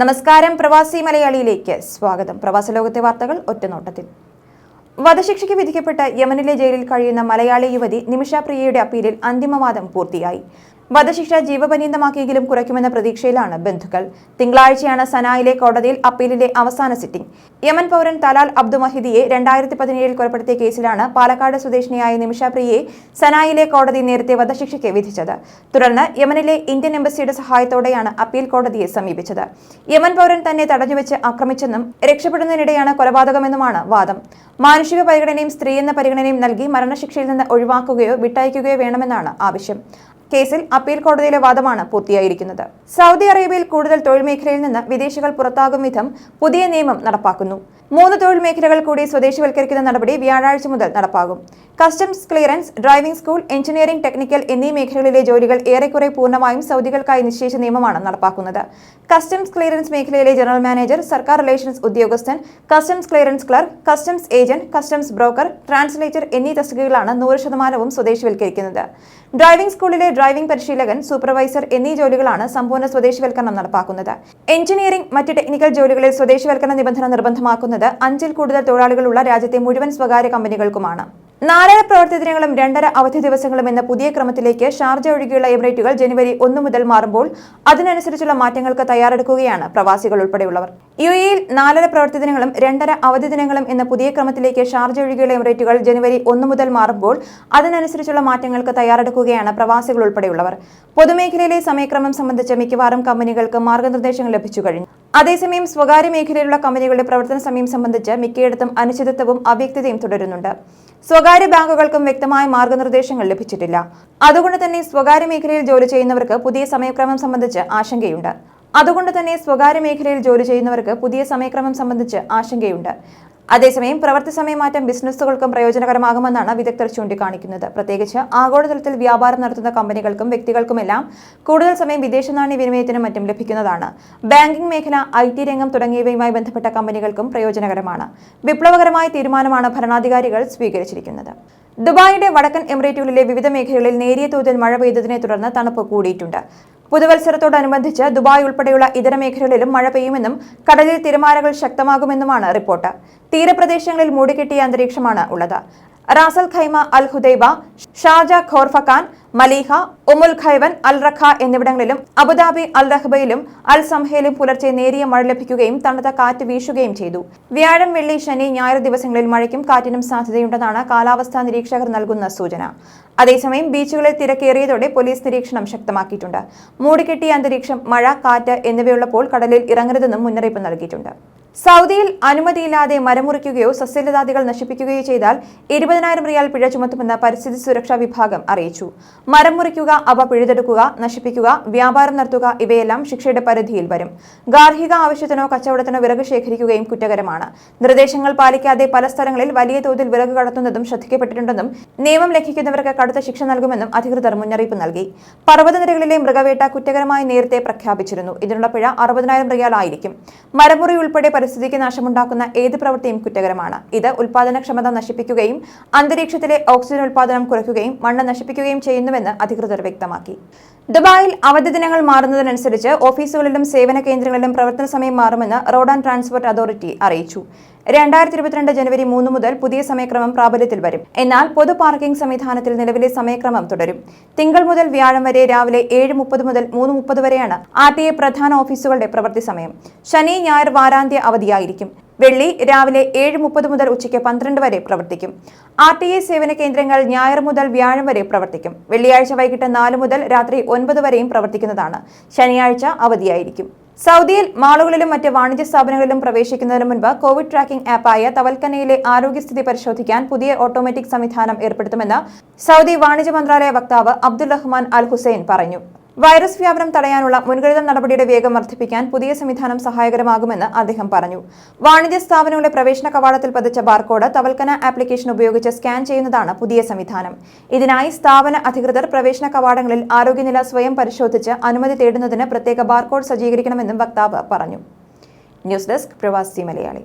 നമസ്കാരം പ്രവാസി മലയാളിയിലേക്ക് സ്വാഗതം. പ്രവാസ ലോകത്തെ വാർത്തകൾ ഒറ്റനോട്ടത്തിൽ. വധശിക്ഷയ്ക്ക് വിധിക്കപ്പെട്ട യമനിലെ ജയിലിൽ കഴിയുന്ന മലയാളി യുവതി നിമിഷ പ്രിയയുടെ അപ്പീലിൽ അന്തിമവാദം പൂർത്തിയായി. വധശിക്ഷ ജീവപര്യന്തമാക്കിയെങ്കിലും കുറയ്ക്കുമെന്ന പ്രതീക്ഷയിലാണ് ബന്ധുക്കൾ. തിങ്കളാഴ്ചയാണ് സനായിലെ കോടതിയിൽ അപ്പീലിന്റെ അവസാന സിറ്റിംഗ്. യമൻ പൗരൻ തലാൽ അബ്ദു മഹിദിയെ രണ്ടായിരത്തി പതിനേഴിൽ കൊലപ്പെടുത്തിയ കേസിലാണ് പാലക്കാട് സ്വദേശിനിയായ നിമിഷ പ്രിയയെ സനായിലെ കോടതി നേരത്തെ വധശിക്ഷയ്ക്ക് വിധിച്ചത്. തുടർന്ന് യമനിലെ ഇന്ത്യൻ എംബസിയുടെ സഹായത്തോടെയാണ് അപ്പീൽ കോടതിയെ സമീപിച്ചത്. യമൻ പൗരൻ തന്നെ തടഞ്ഞുവെച്ച് ആക്രമിച്ചെന്നും രക്ഷപ്പെടുന്നതിനിടെയാണ് കൊലപാതകമെന്നുമാണ് വാദം. മാനുഷിക പരിഗണനയും സ്ത്രീ എന്ന പരിഗണനയും നൽകി മരണശിക്ഷയിൽ നിന്ന് ഒഴിവാക്കുകയോ വിട്ടയക്കുകയോ വേണമെന്നാണ് ആവശ്യം. കേസിൽ അപ്പീൽ കോടതിയിലെ വാദമാണ് പൂർത്തിയായിരിക്കുന്നത്. സൗദി അറേബ്യയിൽ കൂടുതൽ തൊഴിൽ മേഖലയിൽ നിന്ന് വിദേശികൾ പുറത്താകും വിധം പുതിയ നിയമം നടപ്പാക്കുന്നു. മൂന്ന് തൊഴിൽ മേഖലകൾ കൂടി സ്വദേശിവൽക്കരിക്കുന്ന നടപടി വ്യാഴാഴ്ച മുതൽ നടപ്പാകും. Customs clearance driving school engineering technical എന്നീ മേഖലകളിലെ ജോലികൾ ഏറെക്കുറെ പൂർണമായും സൗദികൾക്കായി നിശ്ചയിച്ച നിയമമാണ് നടപ്പാക്കുന്നത്. കസ്റ്റംസ് ക്ലിയറൻസ് മേഖലയിലെ ജനറൽ മാനേജർ സർക്കാർ റിലേഷൻസ് ഉദ്യോഗസ്ഥൻ customs clearance clerk customs agent customs broker translator എന്നീ തസ്തികകളാണ് നൂറ് ശതമാനവും സ്വദേശിവൽക്കരിക്കുന്നത്. ഡ്രൈവിംഗ് സ്കൂളിലെ ഡ്രൈവിംഗ് പരിശീലകൻ സൂപ്പർവൈസർ എന്നീ ജോലികളാണ് സമ്പൂർണ സ്വദേശിവൽക്കരണം നടപ്പാക്കുന്നത്. എഞ്ചിനീയറിംഗ് മറ്റ് ടെക്നിക്കൽ ജോലികളിൽ സ്വദേശിവൽക്കരണ നിബന്ധന നിർബന്ധമാക്കുന്നത് അഞ്ചിൽ കൂടുതൽ തൊഴിലാളികളുള്ള രാജ്യത്തെ മുഴുവൻ സ്വകാര്യ കമ്പനികൾക്കുമാണ്. നാലര പ്രവൃത്തി ദിനങ്ങളും രണ്ടര അവധി ദിവസങ്ങളും എന്ന പുതിയ ക്രമത്തിലേക്ക് ഷാർജ ഒഴികെയുള്ള എമിറേറ്റുകൾ ജനുവരി ഒന്ന് മുതൽ മാറുമ്പോൾ അതിനനുസരിച്ചുള്ള മാറ്റങ്ങൾക്ക് തയ്യാറെടുക്കുകയാണ് പ്രവാസികൾ ഉൾപ്പെടെയുള്ളവർ. യു എയിൽ നാലര പ്രവൃത്തി ദിനങ്ങളും രണ്ടര അവധി ദിനങ്ങളും എന്ന പുതിയ ക്രമത്തിലേക്ക് ഷാർജ ഒഴികെയുള്ള എമിറേറ്റുകൾ ജനുവരി ഒന്ന് മുതൽ മാറുമ്പോൾ അതിനനുസരിച്ചുള്ള മാറ്റങ്ങൾക്ക് തയ്യാറെടുക്കുകയാണ് പ്രവാസികൾ ഉൾപ്പെടെയുള്ളവർ. പൊതുമേഖലയിലെ സമയക്രമം സംബന്ധിച്ച് മിക്കവാറും കമ്പനികൾക്ക് മാർഗനിർദ്ദേശങ്ങൾ ലഭിച്ചു കഴിഞ്ഞു. അതേസമയം സ്വകാര്യ മേഖലയിലുള്ള കമ്പനികളുടെ പ്രവർത്തന സമയം സംബന്ധിച്ച് മിക്കയിടത്തും അനിശ്ചിതത്വവും അവ്യക്തതയും തുടരുന്നുണ്ട്. സ്വകാര്യ ബാങ്കുകൾക്കും വ്യക്തമായ മാർഗനിർദ്ദേശങ്ങൾ ലഭിച്ചിട്ടില്ല. അതുകൊണ്ട് തന്നെ സ്വകാര്യ മേഖലയിൽ ജോലി ചെയ്യുന്നവർക്ക് പുതിയ സമയക്രമം സംബന്ധിച്ച് ആശങ്കയുണ്ട്. അതുകൊണ്ട് തന്നെ സ്വകാര്യ മേഖലയിൽ ജോലി ചെയ്യുന്നവർക്ക് പുതിയ സമയക്രമം സംബന്ധിച്ച് ആശങ്കയുണ്ട്. അതേസമയം പ്രവൃത്തി സമയമാറ്റം ബിസിനസ്സുകൾക്കും പ്രയോജനകരമാകുമെന്നാണ് വിദഗ്ധർ ചൂണ്ടിക്കാണിക്കുന്നത്. പ്രത്യേകിച്ച് ആഗോളതലത്തിൽ വ്യാപാരം നടത്തുന്ന കമ്പനികൾക്കും വ്യക്തികൾക്കുമെല്ലാം കൂടുതൽ സമയം വിദേശ നാണ്യ വിനിമയത്തിനും മറ്റും ലഭിക്കുന്നതാണ്. ബാങ്കിംഗ് മേഖല ഐ ടി രംഗം തുടങ്ങിയവയുമായി ബന്ധപ്പെട്ട കമ്പനികൾക്കും പ്രയോജനകരമാണ്. വിപ്ലവകരമായ തീരുമാനമാണ് ഭരണാധികാരികൾ സ്വീകരിച്ചിരിക്കുന്നത്. ദുബായിയുടെ വടക്കൻ എമിറേറ്റുകളിലെ വിവിധ മേഖലകളിൽ നേരിയ തോതിൽ മഴ പെയ്തതിനെ തുടർന്ന് തണുപ്പ് കൂടിയിട്ടുണ്ട്. പുതുവത്സരത്തോടനുബന്ധിച്ച് ദുബായ് ഉൾപ്പെടെയുള്ള ഇതര മേഖലകളിലും മഴ പെയ്യുമെന്നും കടലിൽ തിരമാലകൾ ശക്തമാകുമെന്നുമാണ് റിപ്പോർട്ട്. തീരപ്രദേശങ്ങളിൽ മൂടിക്കെട്ടിയ അന്തരീക്ഷമാണ് ഉള്ളത്. Ras al Khaimah Al Hudaiba Shaja Khor Fakkan Mleiha Umm al Quwain Al Raqa എന്നിവിടങ്ങളിലും അബുദാബി അൽ റഹ്ബയിലും അൽ സംഹയിലും പുലർച്ചെ നേരിയ മഴ ലഭിക്കുകയും തണുത്ത കാറ്റ് വീശുകയും ചെയ്തു. വ്യാഴം വെള്ളി ശനി ഞായർ ദിവസങ്ങളിൽ മഴയ്ക്കും കാറ്റിനും സാധ്യതയുണ്ടെന്നാണ് കാലാവസ്ഥാ നിരീക്ഷകർ നൽകുന്ന സൂചന. അതേസമയം ബീച്ചുകളിൽ തിരക്കേറിയതോടെ പോലീസ് നിരീക്ഷണം ശക്തമാക്കിയിട്ടുണ്ട്. മൂടിക്കെട്ടിയ അന്തരീക്ഷം മഴ കാറ്റ് എന്നിവയുള്ളപ്പോൾ കടലിൽ ഇറങ്ങരുതെന്നും മുന്നറിയിപ്പ് നൽകിയിട്ടുണ്ട്. സൗദിയിൽ അനുമതിയില്ലാതെ മരം മുറിക്കുകയോ സസ്യലതാദികൾ നശിപ്പിക്കുകയോ ചെയ്താൽ ഇരുപതിനായിരം റിയാൽ പിഴ ചുമത്തുമെന്ന് പരിസ്ഥിതി സുരക്ഷാ വിഭാഗം അറിയിച്ചു. മരം മുറിക്കുക അവ പിഴുതെടുക്കുക നശിപ്പിക്കുക വ്യാപാരം നടത്തുക ഇവയെല്ലാം ശിക്ഷയുടെ പരിധിയിൽ വരും. ഗാർഹിക ആവശ്യത്തിനോ കച്ചവടത്തിനോ വിറക് ശേഖരിക്കുകയും കുറ്റകരമാണ്. നിർദ്ദേശങ്ങൾ പാലിക്കാതെ പല സ്ഥലങ്ങളിൽ വലിയ തോതിൽ വിറക് കടത്തുന്നതും ശ്രദ്ധിക്കപ്പെട്ടിട്ടുണ്ടെന്നും നിയമം ലംഘിക്കുന്നവർക്ക് കടുത്ത ശിക്ഷ നൽകുമെന്നും അധികൃതർ മുന്നറിയിപ്പ് നൽകി. പർവതനിരകളിലെ മൃഗവേട്ട കുറ്റകരമായി നേരത്തെ പ്രഖ്യാപിച്ചിരുന്നു. ഇതിനുള്ള പിഴ അറുപതിനായിരം റിയാൽ ആയിരിക്കും മരമുറി ഉൾപ്പെടെ പരിസ്ഥിതിക്ക് നാശമുണ്ടാക്കുന്ന ഏത് പ്രവൃത്തിയും കുറ്റകരമാണ്. ഇത് ഉൽപാദനക്ഷമത നശിപ്പിക്കുകയും അന്തരീക്ഷത്തിലെ ഓക്സിജൻ ഉൽപാദനം കുറയ്ക്കുകയും മണ്ണ് നശിപ്പിക്കുകയും ചെയ്യുന്നുവെന്ന് അധികൃതർ വ്യക്തമാക്കി. ദുബായിൽ അവധി ദിനങ്ങൾ മാറുന്നതിനനുസരിച്ച് ഓഫീസുകളിലും സേവന കേന്ദ്രങ്ങളിലും പ്രവർത്തന സമയം മാറുമെന്ന് റോഡ് ആൻഡ് ട്രാൻസ്പോർട്ട് അതോറിറ്റി അറിയിച്ചു. രണ്ടായിരത്തി ഇരുപത്തിരണ്ട് ജനുവരി മൂന്ന് മുതൽ പുതിയ സമയക്രമം പ്രാബല്യത്തിൽ വരും. എന്നാൽ പൊതു പാർക്കിംഗ് സംവിധാനത്തിൽ നിലവിലെ സമയക്രമം തുടരും. തിങ്കൾ മുതൽ വ്യാഴം വരെ രാവിലെ ഏഴ് മുപ്പത് മുതൽ മൂന്ന് മുപ്പത് വരെയാണ് ആർ ടി ഐ പ്രധാന ഓഫീസുകളുടെ പ്രവൃത്തി സമയം. ശനി ഞായർ വാരാന്ത്യ അവധിയായിരിക്കും. വെള്ളി രാവിലെ ഏഴ് മുപ്പത് മുതൽ ഉച്ചയ്ക്ക് പന്ത്രണ്ട് വരെ പ്രവർത്തിക്കും. ആർ ടി ഐ സേവന കേന്ദ്രങ്ങൾ ഞായർ മുതൽ വ്യാഴം വരെ പ്രവർത്തിക്കും. വെള്ളിയാഴ്ച വൈകിട്ട് നാല് മുതൽ രാത്രി ഒൻപത് വരെയും പ്രവർത്തിക്കുന്നതാണ്. ശനിയാഴ്ച അവധിയായിരിക്കും. സൗദിയിൽ മാളുകളിലും മറ്റ് വാണിജ്യ സ്ഥാപനങ്ങളിലും പ്രവേശിക്കുന്നതിന് മുൻപ് കോവിഡ് ട്രാക്കിംഗ് ആപ്പായ തവൽക്കനയിലെ ആരോഗ്യസ്ഥിതി പരിശോധിക്കാൻ പുതിയ ഓട്ടോമാറ്റിക് സംവിധാനം ഏർപ്പെടുത്തുമെന്ന് സൗദി വാണിജ്യ മന്ത്രാലയ വക്താവ് അബ്ദുൽ റഹ്മാൻ അൽ ഹുസൈൻ പറഞ്ഞു. വൈറസ് വ്യാപനം തടയാനുള്ള മുൻകരുതൽ നടപടിയുടെ വേഗം വർദ്ധിപ്പിക്കാൻ പുതിയ സംവിധാനം സഹായകരമാകുമെന്ന് അദ്ദേഹം പറഞ്ഞു. വാണിജ്യ സ്ഥാപനങ്ങളുടെ പ്രവേശന കവാടത്തിൽ പതിച്ച ബാർകോഡ് തവൽക്കന ആപ്ലിക്കേഷൻ ഉപയോഗിച്ച് സ്കാൻ ചെയ്യുന്നതാണ് പുതിയ സംവിധാനം. ഇതിനായി സ്ഥാപന അധികൃതർ പ്രവേശന കവാടങ്ങളിൽ ആരോഗ്യനില സ്വയം പരിശോധിച്ച് അനുമതി തേടുന്നതിന് പ്രത്യേക ബാർകോഡ് സജ്ജീകരിക്കണമെന്നും വക്താവ് പറഞ്ഞു. ന്യൂസ് ഡെസ്ക് പ്രവാസി മലയാളി.